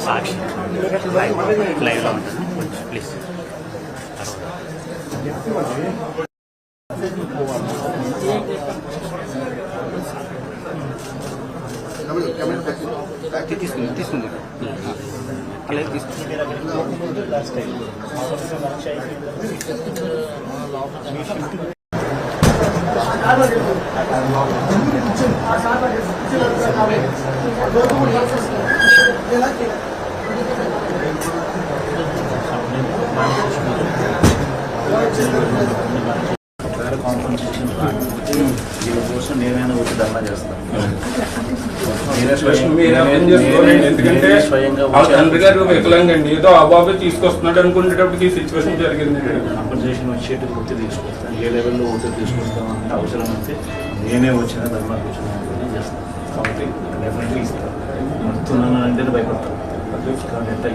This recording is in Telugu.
సాక్షి లైవ్లో ఉంటుంది కొంచెం ప్లీజ్ తీసుకుంది తీసుకుంది అలాగే తీసుకుంది ఎలా చేయాలి కోసం నేనైనా వచ్చి ధర్నా చేస్తాను నేనే ఎందుకంటే స్వయంగా తండ్రి గారు వికలాంగండి ఏదో ఆ తీసుకొస్తున్నాడు అనుకునేటప్పటికి సిచ్యువేషన్ జరిగింది. కాంపన్సేషన్ వచ్చేటికి ఒత్తిడి తీసుకొస్తాను ఏ లెవెల్లో ఒత్తిడి తీసుకొస్తాం అంటే అవసరం అయితే నేనే వచ్చిన ధర్నా కూర్చున్నాను చేస్తాను కాబట్టి డెఫినెట్లీ ఇస్తాను వస్తున్నాను అంటే భయపడతాను కాబట్టి